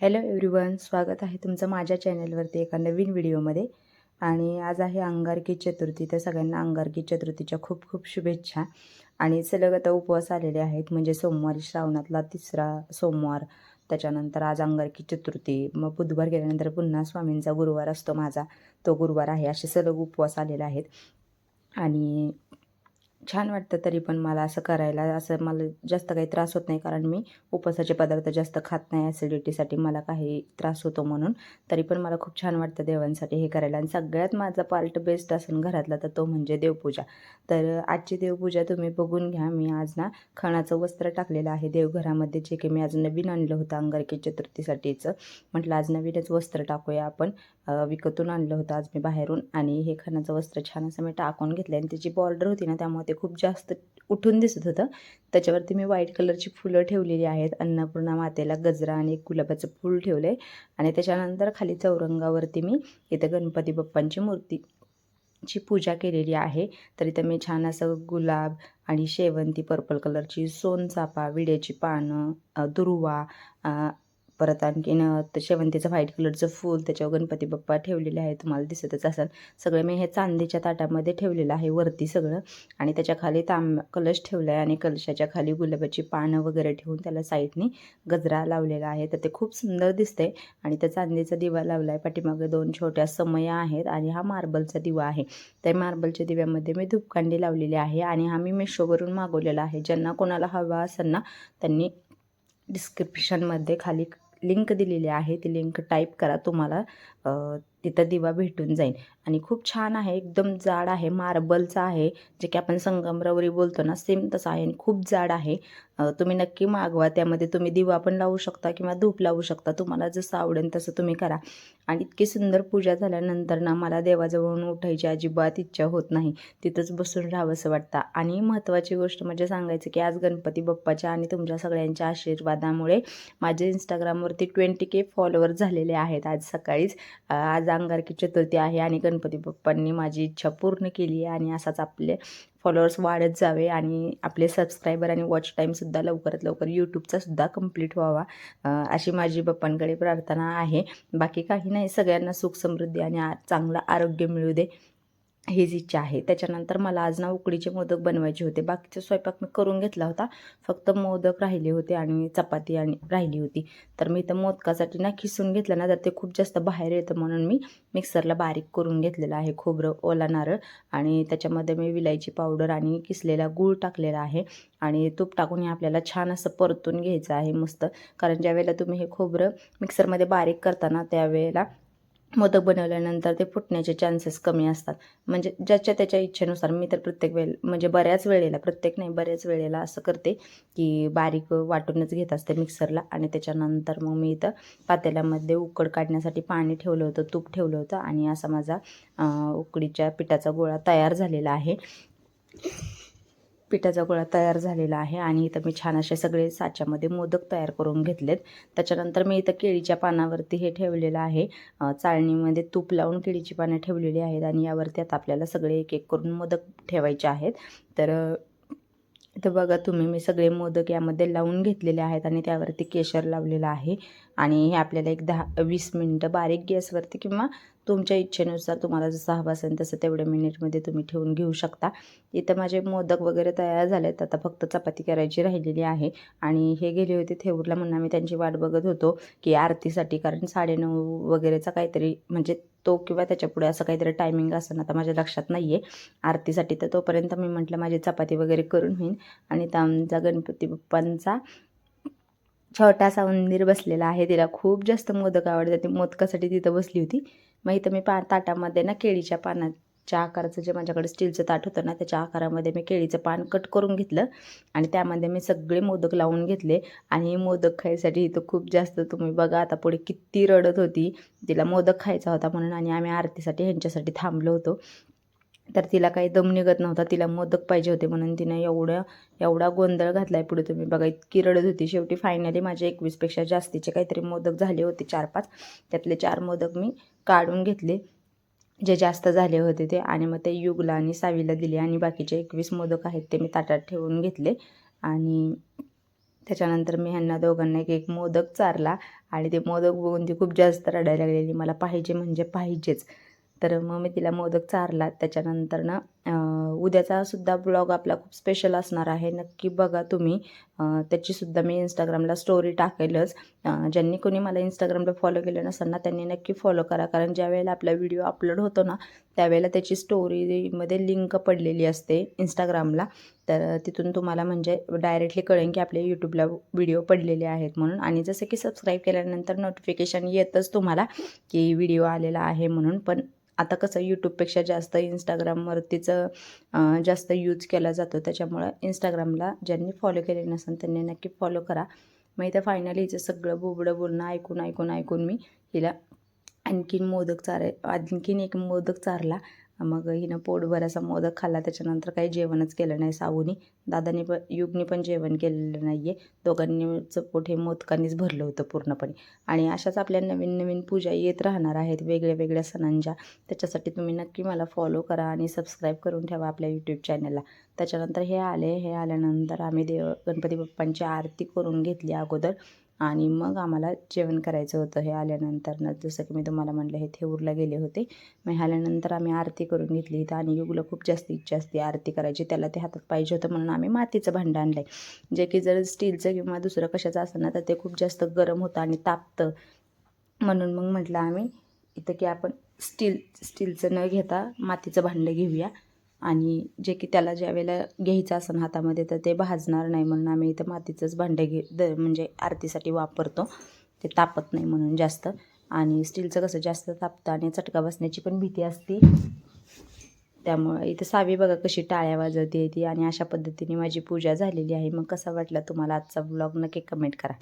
Hello everyone स्वागत आहे तुमचं माझ्या चॅनलवरती एका नवीन व्हिडिओमध्ये. आणि आज आहे अंगारकी चतुर्थी तर सगळ्यांना अंगारकी चतुर्थीच्या खूप खूप शुभेच्छा. आणि सलग आता उपवास आलेले आहेत म्हणजे सोमवारी श्रावणातला तिसरा सोमवार. त्याच्यानंतर आज अंगारकी चतुर्थी. मग बुधवार गेल्यानंतर पुन्हा स्वामींचा गुरुवार असतो माझा. तो गुरुवार आहे असे सलग उपवास आलेले आहेत. आणि छान वाटतं तरी पण मला असं करायला. असं मला जास्त काही त्रास होत नाही कारण मी उपवासाचे पदार्थ जास्त खात नाही. ॲसिडिटीसाठी मला काही त्रास होतो म्हणून. तरी पण मला खूप छान वाटतं देवांसाठी हे करायला. आणि सगळ्यात माझा पार्ट बेस्ट असेल घरातला तर तो म्हणजे देवपूजा. तर आजची देवपूजा तुम्ही बघून घ्या. मी आज ना खणाचं वस्त्र टाकलेलं आहे. देवघरामध्ये जे की मी आज नवीन आणलं होतं अंगारकी चतुर्थीसाठीचं. म्हटलं आज नवीनच वस्त्र टाकूया आपण. विकतून आणलं होतं आज मी बाहेरून. आणि हे खणाचं वस्त्र छान असं मी टाकून घेतलं आणि त्याची बॉर्डर होती ना त्यामुळे ते खूप जास्त उठून दिसत होतं. त्याच्यावरती मी व्हाईट कलरची फुलं ठेवलेली आहेत. अन्नपूर्णा मातेला गजरा आणि एक गुलाबाचं फूल ठेवलं आहे आणि त्याच्यानंतर खाली चौरंगावरती मी इथं गणपती बाप्पांची मूर्ती ची पूजा केलेली आहे. तर इथं मी छान असं गुलाब आणि शेवंती पर्पल कलरची सोनचाफा विड्याची पानं दुर्वा परत आणखीन शेवंतीचं व्हाईट कलरचं फूल त्याच्यावर गणपती बाप्पा ठेवलेले आहे तुम्हाला दिसतच असेल. सगळं मी हे चांदीच्या ताटामध्ये ठेवलेलं आहे वरती सगळं. आणि त्याच्याखाली तांब कलश ठेवला आहे आणि कलशाच्या खाली गुलाबाची पानं वगैरे ठेवून त्याला साईडनी गजरा लावलेला आहे. तर ते खूप सुंदर दिसतंय. आणि त्या चांदीचा दिवा लावला आहे पाठीमागे दोन छोट्या समया आहेत आणि हा मार्बलचा दिवा आहे. त्या मार्बलच्या दिव्यामध्ये मी धूपकांडी लावलेली आहे आणि हा मी मेशोवरून मागवलेला आहे. ज्यांना कोणाला हवा असेल ना त्यांनी डिस्क्रिप्शनमध्ये खाली लिंक दिलेली आहे ती लिंक टाईप करा तुम्हाला. तिथं दिवा भेटून जाईल आणि खूप छान आहे एकदम जाड आहे मार्बलचा आहे जे की आपण संगमरवरी बोलतो ना सेम तसं आहे आणि खूप जाड आहे. तुम्ही नक्की मागवा त्यामध्ये तुम्ही दिवा पण लावू शकता किंवा धूप लावू शकता तुम्हाला जसं आवडेल तसं तुम्ही करा. आणि इतकी सुंदर पूजा झाल्यानंतर ना मला देवाजवळून उठायची अजिबात इच्छा होत नाही. तिथंच बसून राहावंसं वाटतं. आणि महत्त्वाची गोष्ट म्हणजे सांगायचं की आज गणपती बाप्पाच्या आणि तुमच्या सगळ्यांच्या आशीर्वादामुळे माझे इंस्टाग्रामवरती ट्वेंटी के फॉलोअर झालेले आहेत आज सकाळीच. आज अंगारकी चतुर्थी आहे आणि गणपती बाप्पांनी माझी इच्छा पूर्ण केली आहे आणि असाच आपले फॉलोअर्स वाढत जावे आणि आपले सबस्क्रायबर आणि वॉच टाईमसुद्धा लवकरात लवकर यूट्यूबचासुद्धा कंप्लीट व्हावा अशी माझी बाप्पांकडे प्रार्थना आहे. बाकी काही नाही सगळ्यांना सुख समृद्धी आणि चांगलं आरोग्य मिळू दे. हीच इच्छा आहे त्याच्यानंतर मला आज ना उकडीचे मोदक बनवायचे होते. बाकीचा स्वयंपाक मी करून घेतला होता. फक्त मोदक राहिले होते आणि चपाती आणि राहिली होती. तर मी तर मोदकासाठी ना खिसून घेतलं ना तर ते खूप जास्त बाहेर येतं म्हणून मी मिक्सरला बारीक करून घेतलेलं आहे खोबरं ओला नारळ आणि त्याच्यामध्ये मी विलायची पावडर आणि किसलेला गूळ टाकलेला आहे आणि तूप टाकून हे आपल्याला छान असं परतून घ्यायचं आहे मस्त. कारण ज्यावेळेला तुम्ही हे खोबरं मिक्सरमध्ये बारीक करताना त्यावेळेला मोदक बनवल्यानंतर ते फुटण्याचे चान्सेस कमी असतात. म्हणजे ज्याच्या त्याच्या इच्छेनुसार मी तर प्रत्येक वेळे म्हणजे बऱ्याच वेळेला प्रत्येक नाही बऱ्याच वेळेला असं करते की बारीक वाटूनच घेत असते मिक्सरला आणि त्याच्यानंतर मग मी इथं पातेल्यामध्ये उकड काढण्यासाठी पाणी ठेवलं होतं तूप ठेवलं होतं आणि असा माझा उकडीच्या पिठाचा गोळा तयार झालेला आहे. पिठाचा गोळा तयार झालेला आहे आणि इथं मी छान असे सगळे साच्यामध्ये मोदक तयार करून घेतलेत. त्याच्यानंतर मी इथं केळीच्या पानावरती हे ठेवलेलं आहे. चाळणीमध्ये तूप लावून केळीची पानं ठेवलेली आहेत आणि यावरती आता आपल्याला सगळे एक एक करून मोदक ठेवायचे आहेत. तर इथं बघा तुम्ही मी सगळे मोदक यामध्ये लावून घेतलेले आहेत आणि त्यावरती केशर लावलेलं आहे. आणि हे आपल्याला एक दहा वीस मिनटं बारीक गॅसवरती किंवा तुमच्या इच्छेनुसार तुम्हाला जसं हवं असेल तसं तेवढ्या मिनिटमध्ये तुम्ही ठेवून घेऊ शकता. इथं माझे मोदक वगैरे तयार झालेत. आता फक्त चपाती करायची राहिलेली आहे. आणि हे गेले होते थेऊरला म्हणून आम्ही त्यांची वाट बघत होतो की आरतीसाठी कारण साडेनऊ वगैरेचा काहीतरी म्हणजे तो किंवा त्याच्यापुढे असं काहीतरी टायमिंग असं आता माझ्या लक्षात नाही आहे आरतीसाठी तर तोपर्यंत मी म्हटलं माझी चपाती वगैरे करून होईन. आणि आमचा गणपती बाप्पांचा छोटासा उंदीर बसलेला आहे. तिला खूप जास्त मोदक आवडतात. ती मोदकासाठी तिथं बसली होती. मग इथं मी पा ताटामध्ये ना केळीच्या च्या आकाराचं जे माझ्याकडे स्टीलचं ताट होतं ना त्याच्या आकारामध्ये मी केळीचं पान कट करून घेतलं आणि त्यामध्ये मी सगळे मोदक लावून घेतले. आणि मोदक खायसाठी इथं खूप जास्त तुम्ही बघा आता पुढे किती रडत होती. तिला मोदक खायचा होता म्हणून आणि आम्ही आरतीसाठी ह्यांच्यासाठी थांबलो होतो. तर तिला काही दम निघत नव्हता. तिला मोदक पाहिजे होते म्हणून तिनं एवढं एवढा गोंधळ घातला आहे पुढे तुम्ही बघा इतकी रडत होती. शेवटी फायनली माझे एकवीसपेक्षा जास्तीचे काहीतरी मोदक झाले होते चार पाच त्यातले चार मोदक मी काढून घेतले. जे जास्त झाले होते ते आणि मग ते युगला आणि सावीला दिले आणि बाकीचे एकवीस मोदक आहेत ते मी ताटात ठेवून घेतले. आणि त्याच्यानंतर मी ह्यांना दोघांना एक एक मोदक चारला आणि ते मोदक बघून ती खूप जास्त रडायला लागलेली. मला पाहिजे म्हणजे पाहिजेच. तर मग मी तिला मोदक चारला. त्याच्यानंतर ना उद्याचा सुद्धा ब्लॉग आपला खूप स्पेशल असणार आहे. नक्की बघा तुम्ही. त्याचीसुद्धा मी इंस्टाग्रामला स्टोरी टाकेलच. ज्यांनी कोणी मला इंस्टाग्रामला फॉलो केलं नसताना त्यांनी नक्की फॉलो करा. कारण ज्या वेळेला आपला व्हिडिओ अपलोड होतो ना त्यावेळेला त्याची स्टोरीमध्ये लिंक पडलेली असते इंस्टाग्रामला तर तिथून तुम्हाला म्हणजे डायरेक्टली कळेल की आपले यूट्यूबला व्हिडिओ पडलेले आहेत म्हणून. आणि जसं की सबस्क्राईब केल्यानंतर नोटिफिकेशन येतच तुम्हाला की व्हिडिओ आलेला आहे म्हणून. पण आता कसं यूट्यूबपेक्षा जास्त इंस्टाग्रामवरतीच जास्त यूज केला जातो. त्याच्यामुळं इंस्टाग्रामला ज्यांनी फॉलो केले नसेल त्यांनी नक्की फॉलो करा. मग इथं फायनली हिचं सगळं बोबडं बोलणं ऐकून ऐकून ऐकून मी हिला आणखीन मोदक चार आणखीन एक मोदक चारला. मग हिनं पोटभर असा मोदक खाल्ला त्याच्यानंतर काही जेवणच केलं नाही सावूनी दादानी पण युगनी पण जेवण केलेलं नाही आहे दोघांनीचं पोट हे मोदकांनीच भरलं होतं पूर्णपणे. आणि अशाच आपल्या नवीन नवीन पूजा येत राहणार आहेत वेगळ्या वेगळ्या सणांच्या. त्याच्यासाठी तुम्ही नक्की मला फॉलो करा आणि सबस्क्राईब करून ठेवा आपल्या यूट्यूब चॅनलला त्याच्यानंतर हे आले हे आल्यानंतर आम्ही देव गणपती बाप्पांची आरती करून घेतली अगोदर. आणि मग आम्हाला जेवण करायचं होतं हे आल्यानंतर जसं की मी तुम्हाला म्हटलं हे थेऊरला गेले होते. मग हे आल्यानंतर आम्ही आरती करून घेतली इथं आणि युगला खूप जास्त इच्छा असते आरती करायची. त्याला ते हातात पाहिजे होतं म्हणून आम्ही मातीचं भांडं आणलं आहे जे की जर स्टीलचं किंवा दुसरं कशाचं असतं ना तर ते खूप जास्त गरम होतं आणि तापतं. म्हणून मग म्हटलं आम्ही इथं की आपण स्टील स्टीलचं न घेता मातीचं भांडं घेऊया. आणि जे की त्याला ज्या वेळेला घ्यायचं असेल हातामध्ये तर ते भाजणार नाही म्हणून आम्ही इथं मातीचंच भांडं घे द म्हणजे आरतीसाठी वापरतो. ते तापत नाही म्हणून जास्त. आणि स्टीलचं कसं जास्त तापतं आणि चटका बसण्याची पण भीती असते. त्यामुळं इथं सावी बघा कशी टाळ्या वाजवते ती आणि अशा पद्धतीने माझी पूजा झालेली आहे. मग कसा वाटला तुम्हाला आजचा ब्लॉग नक्की कमेंट करा.